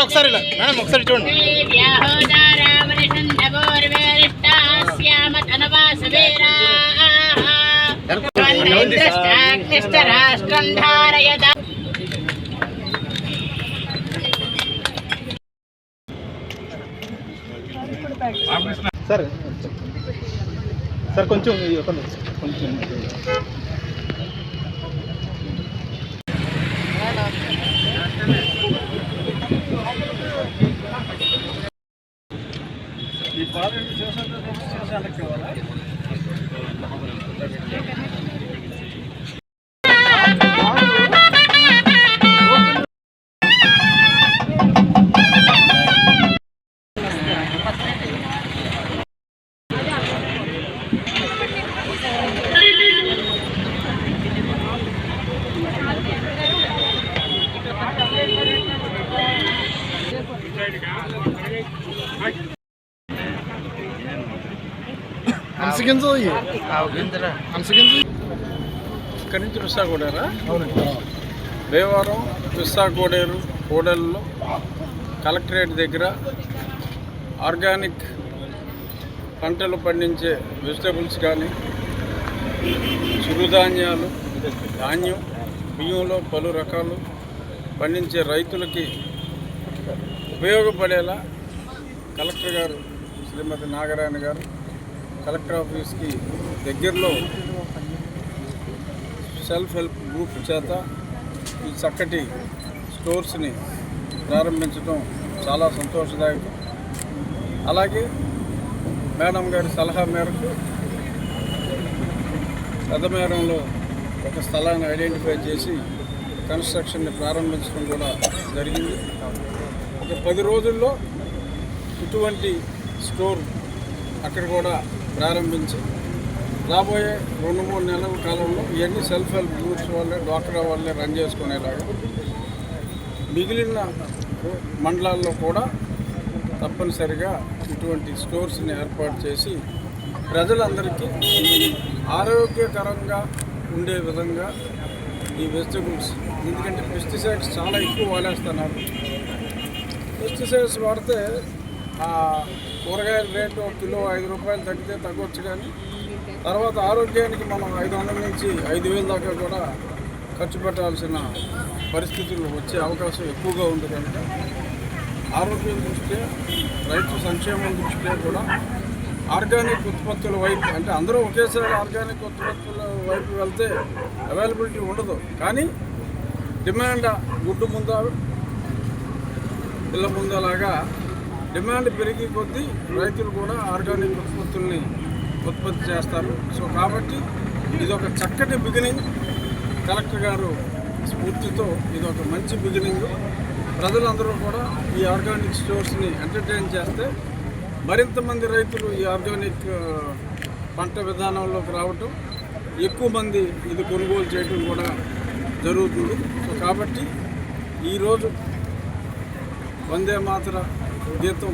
ఒకసారి మేడం ఒకసారి చూడండి రాష్ట్రం ధారయత సార్ సార్ కొంచెం కొంచెం ఈ ఒక కొంచెం అన్సగించు అన్సగించు ఇక్కడి నుంచి విస్సా కోడేరా దేవారం విస్సా కోడేరు కోడెల్లో కలెక్టరేట్ దగ్గర ఆర్గానిక్ పంటలు పండించే వెజిటబుల్స్ కానీ చిరుధాన్యాలు ధాన్యం బియ్యంలో పలు రకాలు పండించే రైతులకి ఉపయోగపడేలా కలెక్టర్ గారు శ్రీమతి నాగరాయణ గారు కలెక్టర్ ఆఫీస్కి దగ్గరలో సెల్ఫ్ హెల్ప్ గ్రూప్ చేత ఈ చక్కటి స్టోర్స్ని ప్రారంభించడం చాలా సంతోషదాయకం. అలాగే మేడం గారి సలహా మేరకు పెద్దమేరంలో ఒక స్థలాన్ని ఐడెంటిఫై చేసి కన్స్ట్రక్షన్ని ప్రారంభించడం కూడా జరిగింది. ఒక పది రోజుల్లో ఇటువంటి స్టోర్ అక్కడ కూడా ప్రారంభించి రాబోయే రెండు మూడు నెలల కాలంలో ఇవన్నీ సెల్ఫ్ హెల్ప్ గ్రూప్స్ వాళ్ళే డ్వాక్రా వాళ్ళే రన్ చేసుకునేలాగా మిగిలిన మండలాల్లో కూడా తప్పనిసరిగా ఇటువంటి స్టోర్స్ని ఏర్పాటు చేసి ప్రజలందరికీ ఆరోగ్యకరంగా ఉండే విధంగా ఈ వెజిటబుల్స్ ఎందుకంటే పెస్టిసైడ్స్ చాలా ఎక్కువ వాడేస్తున్నారు. పెస్టిసైడ్స్ వాడితే కూరగాయల రేటు ఒక కిలో ఐదు రూపాయలు తగ్గితే తగ్గొచ్చు కానీ తర్వాత ఆరోగ్యానికి మనం ఐదు వందల నుంచి ఐదు వేల దాకా కూడా ఖర్చు పెట్టాల్సిన పరిస్థితులు వచ్చే అవకాశం ఎక్కువగా ఉంది కనుక ఆరోగ్యం దృష్ట్యా రైతు సంక్షేమం దృష్ట్యా కూడా ఆర్గానిక్ ఉత్పత్తుల వైపు అంటే అందరూ ఒకేసారి ఆర్గానిక్ ఉత్పత్తుల వైపు వెళ్తే అవైలబిలిటీ ఉండదు. కానీ డిమాండ్ గుడ్డు ముందా పిల్ల ముందలాగా డిమాండ్ పెరిగి కొద్దీ రైతులు కూడా ఆర్గానిక్ ఉత్పత్తుల్ని ఉత్పత్తి చేస్తారు. సో కాబట్టి ఇది ఒక చక్కటి బిగినింగ్ కలెక్టర్ గారు స్ఫూర్తితో ఇది ఒక మంచి బిగినింగ్ ప్రజలందరూ కూడా ఈ ఆర్గానిక్ స్టోర్స్ని ఎంటర్టైన్ చేస్తే మరింత మంది రైతులు ఈ ఆర్గానిక్ పంట విధానంలోకి రావటం ఎక్కువ మంది ఇది కొనుగోలు చేయడం కూడా జరుగుతుంది. సో కాబట్టి ఈరోజు వందే మాత్ర గీతం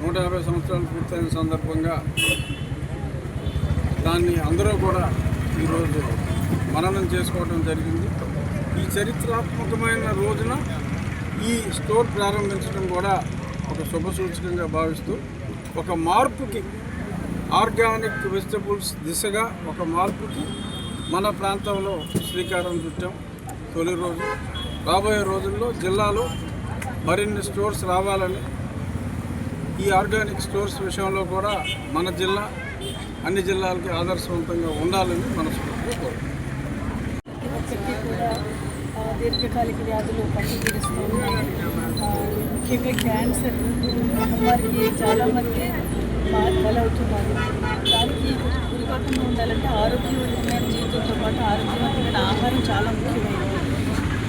నూట యాభై సంవత్సరాలు పూర్తయిన సందర్భంగా దాన్ని అందరూ కూడా ఈరోజు మననం చేసుకోవడం జరిగింది. ఈ చరిత్రాత్మకమైన రోజున ఈ స్టోర్ ప్రారంభించడం కూడా ఒక శుభ సూచకంగా భావిస్తూ ఒక మార్పుకి ఆర్గానిక్ వెజిటబుల్స్ దిశగా ఒక మార్పుకి మన ప్రాంతంలో శ్రీకారం చుట్టాం తొలి రోజు. రాబోయే రోజుల్లో జిల్లాలో మరిన్ని స్టోర్స్ రావాలని ఈ ఆర్గానిక్ స్టోర్స్ విషయంలో కూడా మన జిల్లా అన్ని జిల్లాలకి ఆదర్శవంతంగా ఉండాలని మనస్ఫూర్తిగా కోరుకుంటున్నాం దీర్ఘకాలిక వ్యాధులు పట్టి ఉన్నాయి ముఖ్యంగా క్యాన్సర్ వారికి చాలామంది బలవుతున్నారు దానికి గురికాకుండా ఉండాలంటే ఆరోగ్యవంతమైన జీవితంతో పాటు ఆరోగ్యవంతమైన ఆహారం చాలా ముఖ్యమైనది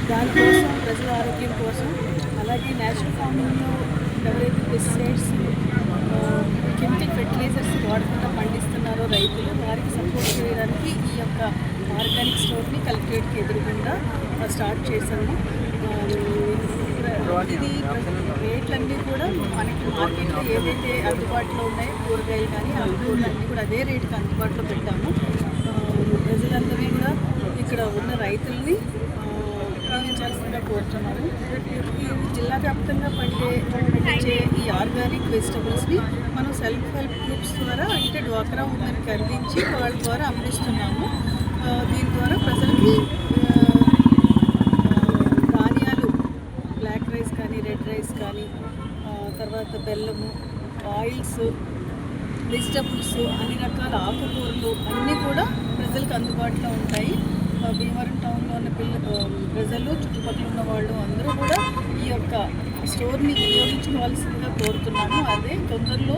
దానికోసం ప్రజల ఆరోగ్యం కోసం అలాగే నేచురల్ ఫార్మింగ్లో ఎవరైతే పెస్టిసైడ్స్ కెమికల్ ఫెర్టిలైజర్స్ వాడకుండా పండిస్తున్నారో రైతులు వారికి సపోర్ట్ చేయడానికి ఈ యొక్క ఆర్గానిక్ స్టోర్ని కలెక్టరేట్కి ఎదురుగుండా స్టార్ట్ చేశాము. ఇది రేట్లన్నీ కూడా మనకి మార్కెట్లో ఏదైతే అందుబాటులో ఉన్నాయో కూరగాయలు కానీ ఆకుకూరలు అన్నీ కూడా అదే రేటుకి అందుబాటులో పెట్టాము. ప్రజలందరూ కూడా ఇక్కడ ఉన్న రైతుల్ని జిల్లా వ్యాప్తంగా పండే పండించే ఈ ఆర్గానిక్ వెజిటబుల్స్ని మనం సెల్ఫ్ హెల్ప్ గ్రూప్స్ ద్వారా అంటే డ్వాక్రా ఉందని కలిగించి వాళ్ళ ద్వారా అందిస్తున్నాము. దీని ద్వారా ప్రజలకి ధాన్యాలు బ్లాక్ రైస్ కానీ రెడ్ రైస్ కానీ తర్వాత బెల్లము ఆయిల్స్ వెజిటబుల్స్ అన్ని రకాల ఆకుకూరలు అన్నీ కూడా ప్రజలకు అందుబాటులో ఉంటాయి. భీమవరం టౌన్లో ఉన్న పిల్ల ప్రజలు చుట్టుపక్కల ఉన్న వాళ్ళు అందరూ కూడా ఈ యొక్క స్టోర్ని వినియోగించుకోవాల్సిందిగా కోరుతున్నాము అదే తొందరలో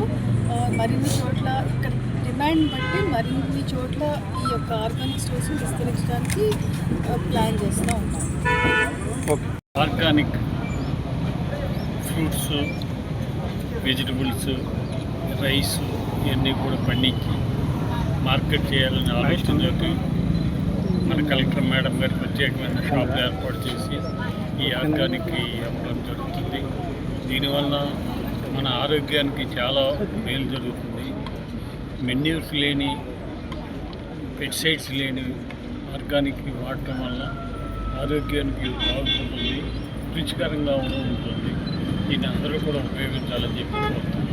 మరిన్ని చోట్ల ఇక్కడ డిమాండ్ బట్టి మరిన్ని చోట్ల ఈ యొక్క ఆర్గానిక్ స్టోర్స్ని విస్తరించడానికి ప్లాన్ చేస్తూ ఉన్నాం ఆర్గానిక్ ఫ్రూట్స్ వెజిటబుల్స్ రైస్ ఇవన్నీ కూడా పండించి మార్కెట్ చేయాలనే ఆలోచనతోటి మన కలెక్టర్ మేడం గారు ప్రత్యేకమైన షాప్ ఏర్పాటు చేసి ఈ ఆర్గానిక్ అమ్మడం జరుగుతుంది. దీనివల్ల మన ఆరోగ్యానికి చాలా మేలు జరుగుతుంది. మెన్యూర్స్ లేని పెస్టిసైడ్స్ లేని ఆర్గానిక్ వాడటం వల్ల ఆరోగ్యానికి బాగుంటుంది రుచికరంగా ఉంటుంది దీన్ని అందరూ కూడా ఉపయోగించాలని చెప్పి కోరుతున్నాను